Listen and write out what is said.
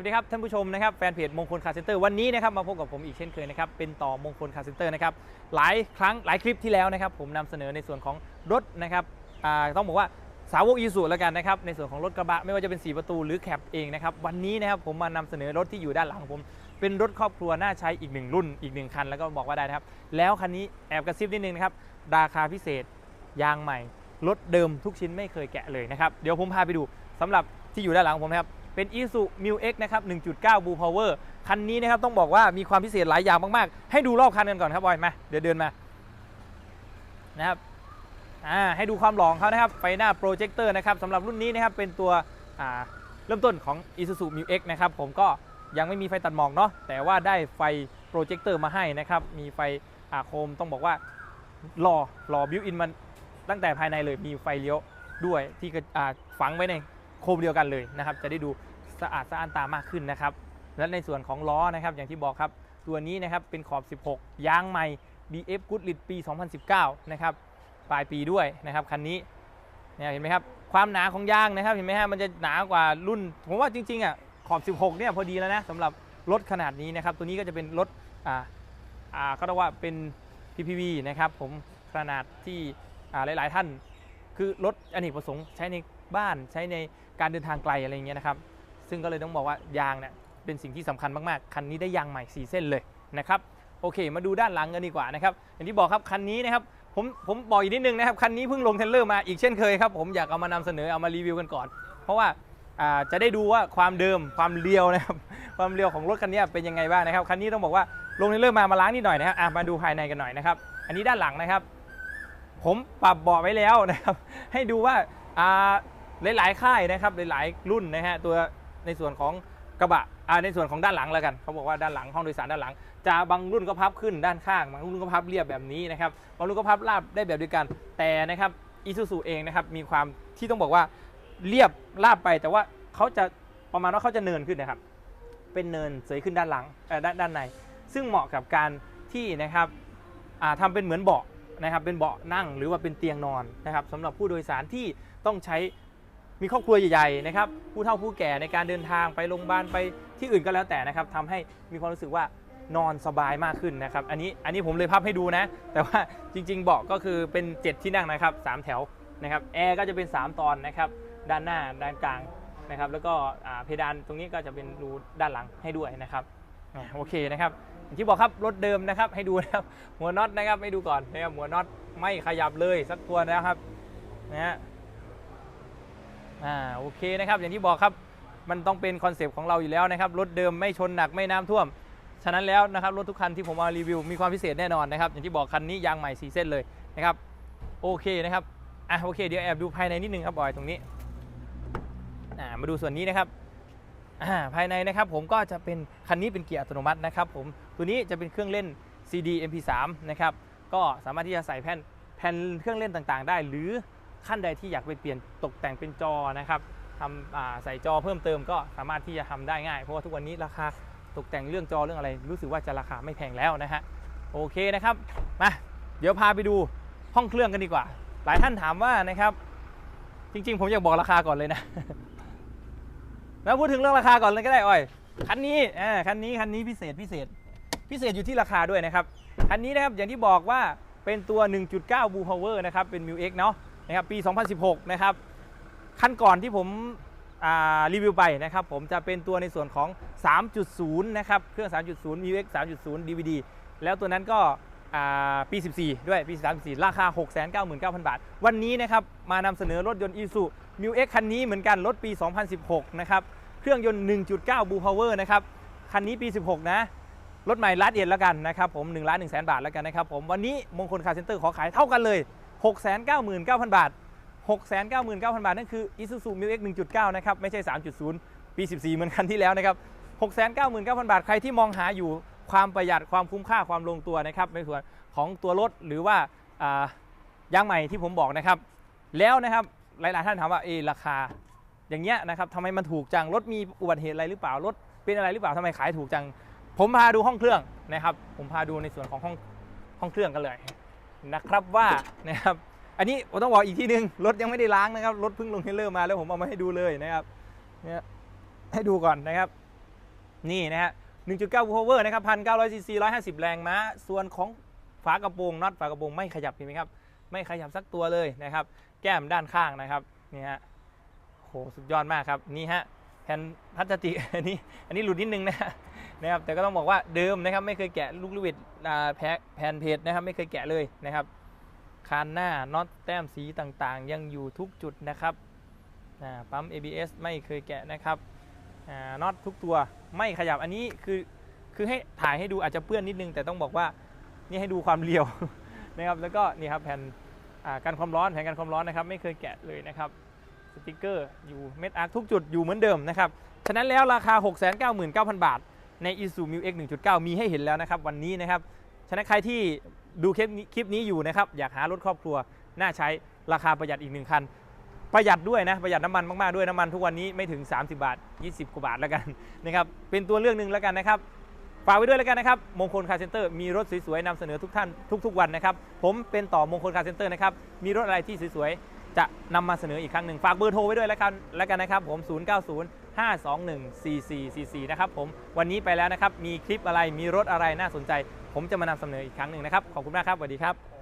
วัสดีครับท่านผู้ชมนะครับแฟนเพจมงคลคาร์เซ็นเตอร์วันนี้นะครับมาพบกับผมอีกเช่นเคยนะครับเป็นต่อมงคลคาร์เซ็นเตอร์นะครับหลายครั้งหลายคลิปที่แล้วนะครับผมนำเสนอในส่วนของรถนะครับต้องบอกว่าสาวกอีซูแล้วกันนะครับในส่วนของรถกระบะไม่ว่าจะเป็น 4 ประตูหรือแคปเองนะครับวันนี้นะครับผมมานำเสนอรถที่อยู่ด้านหลังผมเป็นรถครอบครัวน่าใช้อีกหนึ่งรุ่นอีกหนึ่งคัน แล้วก็บอกว่าได้นะครับแล้วคันนี้แอบกระซิบนิดนึงนะครับราคาพิเศษยางใหม่รถเดิมทุกชิ้นไม่เคยแกะเลยนะครับเดี๋ยวผมพาไปดูสำหรับที่อยู่ด้านหลังผมนะครับ เป็น i s u m u x นะครับ 1.9 Blue Power คันนี้นะครับต้องบอกว่ามีความพิเศษหลายอย่างมาก ๆ ให้ดูรอบคันกันก่อนครับบอยมาเดี๋ยวเดินมานะครับอ่าให้ดูความหล่อของเขานะครับไฟหน้าโปรเจคเตอร์นะครับสำหรับรุ่นนี้นะครับเป็นตัวอ่าเริ่มต้นของ Isuzu m u x นะครับผมก็ยังไม่มีไฟตัดหมอกเนาะแต่ว่าได้ไฟโปรเจคเตอร์มาให้นะครับมีไฟอาโคมต้องบอกว่าหล่อหล่อบิวอินมันตั้งแต่ภายในเลยมีไฟเลี้ยวด้วยที่กระอ่าฝังไว้ใน โคมเดียวกันเลยนะครับ จะได้ดูสะอาดสะอ้านตามากขึ้นนะครับ และในส่วนของล้อนะครับ อย่างที่บอกครับ ตัวนี้นะครับเป็นขอบ 16 ยางใหม่ BF Goodrich ปี 2019 นะครับ ปลายปีด้วยนะครับคันนี้เนี่ยเห็นไหมครับ ความหนาของยางนะครับ เห็นไหมฮะ มันจะหนากว่ารุ่น ผมว่าจริงๆอะขอบ 16 เนี่ยพอดีแล้วนะสำหรับรถขนาดนี้นะครับ ตัวนี้ก็จะเป็นรถ อ่า อ่าเขาเรียกว่าเป็น PPV นะครับ ผมขนาดที่ อ่า หลาย ๆ ท่าน คือรถอเนกประสงค์ใช้ใน บ้านใช้ในการเดินทางไกลอะไรเงี้ยนะครับ ซึ่งก็เลยต้องบอกว่ายางเนี่ยเป็นสิ่งที่สำคัญมากๆ คันนี้ได้ยางใหม่4เส้นเลยนะครับโอเค มาดูด้านหลังกันดีกว่านะครับอย่างที่บอกครับคันนี้นะครับผมผมบอกอีกนิดนึงนะครับคันนี้เพิ่งลงเทรลเลอร์มาอีกเช่นเคยครับผมอยากเอามานำเสนอเอามารีวิวกันก่อน เพราะว่าจะได้ดูว่าความเดิมความเรียวนะครับความเรียวของรถคันนี้เป็นยังไงบ้างนะครับคันนี้ต้องบอกว่าลงเทรลเลอร์มามาล้างนิดหน่อยนะครับมาดูภายในกันหน่อยนะครับอันนี้ด้านหลังนะครับ ผมปรับเบาะไว้แล้วนะครับให้ดูว่า หลายๆค่ายนะครับหลายๆรุ่นนะฮะตัวในส่วนของกระบะอ่าในส่วนของด้านหลังแล้วกันเขาบอกว่าด้านหลังห้องโดยสารด้านหลัง จะบางรุ่นก็พับขึ้นด้านข้างบางรุ่นก็พับเรียบแบบนี้นะครับบางรุ่นก็พับราบได้แบบเดียวกัน แต่นะครับอีซูซูเองนะครับมีความที่ต้องบอกว่าเรียบราบไป แต่ว่าเขาจะประมาณว่าเขาจะเนินขึ้นนะครับ เป็นเนินเสยขึ้นด้านหลังด้านด้านใน ซึ่งเหมาะกับการที่นะครับอ่าทำเป็นเหมือนเบาะนะครับเป็นเบาะนั่งหรือว่าเป็นเตียงนอนนะครับสำหรับผู้โดยสารที่ต้องใช้ มีครอบครัวใหญ่ๆนะครับผู้เฒ่าผู้แก่ในการเดินทางไปโรงพยาบาลไปที่อื่นก็แล้วแต่นะครับทำให้มีความรู้สึกว่านอนสบายมากขึ้นนะครับ อันนี้อันนี้ผมเลยพับให้ดูนะ แต่ว่าจริงๆเบาะก็คือเป็น 7 ที่นั่งนะครับสามแถวนะครับแอร์ก็จะเป็น 3 ตอนนะครับ ด้านหน้าด้านกลางนะครับ แล้วก็เพดานตรงนี้ก็จะเป็นรูด้านหลังให้ด้วยนะครับโอเคนะครับอย่างที่บอกครับรถเดิมนะครับให้ดูนะครับหัวน็อตนะครับให้ดูก่อนนะครับหัวน็อตไม่ขยับเลยสักตัวนะครับนะฮะ อ่าโอเคนะครับอย่างที่บอกครับมันต้องเป็นคอนเซปต์ของเราอยู่แล้วนะครับรถเดิมไม่ชนหนักไม่น้ำท่วม ฉะนั้นแล้วนะครับรถทุกคันที่ผมมารีวิวมีความพิเศษแน่นอนนะครับอย่างที่บอกคันนี้ยางใหม่สีเส้นเลยนะครับโอเคนะครับอะโอเคเดี๋ยวแอบดูภายในนิดนึงครับบอยตรงนี้อ่ามาดูส่วนนี้นะครับอ่าภายในนะครับผมก็จะเป็นคันนี้เป็นเกียร์อัตโนมัตินะครับผมตัวนี้จะเป็นเครื่องเล่น CD MP3 นะครับก็สามารถที่จะใส่แผ่นแผ่นเครื่องเล่นต่างๆ ได้ หรือ ขั้นใดที่อยากไปเปลี่ยนตกแต่งเป็นจอนะครับทำใส่จอเพิ่มเติมก็สามารถที่จะทำได้ง่าย เพราะว่าทุกวันนี้ราคาตกแต่งเรื่องจอเรื่องอะไร รู้สึกว่าจะราคาไม่แพงแล้วนะฮะโอเคนะครับมาเดี๋ยวพาไปดูห้องเครื่องกันดีกว่า หลายท่านถามว่านะครับจริง ๆ ผมอยากบอกราคาก่อนเลยนะแล้วพูดถึงเรื่องราคาก่อนเลยก็ได้อ้อยคันนี้อ่าคันนี้คันนี้พิเศษพิเศษ พิเศษอยู่ที่ราคาด้วยนะครับคันนี้นะครับอย่างที่บอกว่าเป็นตัว 1.9 Blue Power นะครับเป็น m ิ X เนาะ นะครับปี 2016 นะครับคันก่อนที่ผมรีวิวไปนะครับผมจะเป็นตัวในส่วนของ 3.0 นะครับเครื่อง 3.0 m ิ X 3.0 DVD แล้วตัวนั้นก็ปี 14 ด้วยปี34ราคา 699,000 บาท วันนี้นะครับมานำเสนอรถยนต์ Isuzu m ิ X คันนี้เหมือนกันรถปี 2016 นะครับเครื่องยนต์ 1.9 Blue Power นะครับคันนี้ปี 16 นะรถใหม่ลัดเอ็นแล้วกันนะครับผม1ล้าน1แสนบาทแล้วกันนะครับผมวันนี้มงคลคาร์เซ็นเตอร์ขอขายเท่ากันเลย 699,000 บาท 699,000 บาท นั่นคือ Isuzu m ิ X 1.9 นะครับ ไม่ใช่ 3.0 ปี 14 เหมือนคันที่แล้วนะครับ 699,000 บาท ใครที่มองหาอยู่ความประหยัดความคุ้มค่าความลงตัวนะครับในส่วนของตัวรถหรือว่าอ่ายางใหม่ที่ผมบอกนะครับ แล้วนะครับหลาย ๆ ท่านถามว่าเออราคาอย่างเงี้ยนะครับทำไมมันถูกจังรถมีอุบัติเหตุอะไรหรือเปล่ารถเป็นอะไรหรือเปล่าทำไมขายถูกจัง ผมพาดูห้องเครื่องนะครับ ผมพาดูในส่วนของห้องห้องเครื่องกันเลย นะครับว่านะครับอันนี้ผมต้องบอกอีกที่นึงรถยังไม่ได้ล้างนะครับรถเพิ่งลงเทเลอร์มาแล้วผมเอามาให้ดูเลยนะครับเนี่ยให้ดูก่อนนะครับ นี่นะฮะ1.9 power นะครับ1,900ซีซี150 แรงม้า ส่วนของฝากระโปรงน็อตฝากระโปรงไม่ขยับเห็นไหมครับ ไม่ขยับสักตัวเลยนะครับ แก้มด้านข้างนะครับ นี่ฮะโหสุดยอดมากครับ นี่ฮะแผ่นพลาสติกอันนี้ อันนี้หลุดนิดนึงนะฮะ นะครับแต่ก็ต้องบอกว่าเดิมนะครับไม่เคยแกะลูกลูวิดแพะแผ่นเพจนะครับไม่เคยแกะเลยนะครับคานหน้าน็อตแต้มสีต่างๆ ยังอยู่ทุกจุดนะครับปั๊ม ABS ไม่เคยแกะนะครับน็อตทุกตัวไม่ขยับอันนี้คือคือให้ถ่ายให้ดูอาจจะเปื้อนนิดนึง แต่ต้องบอกว่านี่ให้ดูความเรียวนะครับแล้วก็นี่ครับแผ่นอ่ากันความร้อนแผ่นกันความร้อนนะครับไม่เคยแกะเลยนะครับสติกเกอร์อยู่เม็ดอาร์ทุกจุดอยู่เหมือนเดิมนะครับฉะนั้นแล้วราคา 699,000 บาท ใน Isuzu Mu X 1.9 มีให้เห็นแล้วนะครับวันนี้นะครับ ฉะนั้นใครที่ดูคลิปนี้คลิปนี้อยู่นะครับ อยากหารถครอบครัว น่าใช้ราคาประหยัดอีกหนึ่งคัน ประหยัดด้วยนะ ประหยัดน้ำมันมากๆด้วยน้ำมันทุกวันนี้ไม่ถึง 30 บาท 20 กว่าบาทแล้วกันนะครับ เป็นตัวเลือกหนึ่งแล้วกันนะครับ ฝากไว้ด้วยแล้วกันนะครับ มงคลคาร์เซ็นเตอร์มีรถสวยๆนำเสนอทุกท่านทุก ๆ วันนะครับ ผมเป็นต่อมงคลคาร์เซ็นเตอร์นะครับ มีรถอะไรที่สวยๆจะนำมาเสนออีกครั้งหนึ่ง ฝากเบอร์โทรไว้ด้วยแล้วกันแล้วกันนะครับ ผม 090 521 4444 นะครับผมวันนี้ไปแล้วนะครับ มีคลิปอะไรมีรถอะไรน่าสนใจ ผมจะมานำเสนออีกครั้งหนึ่งนะครับ ขอบคุณมากครับสวัสดีครับ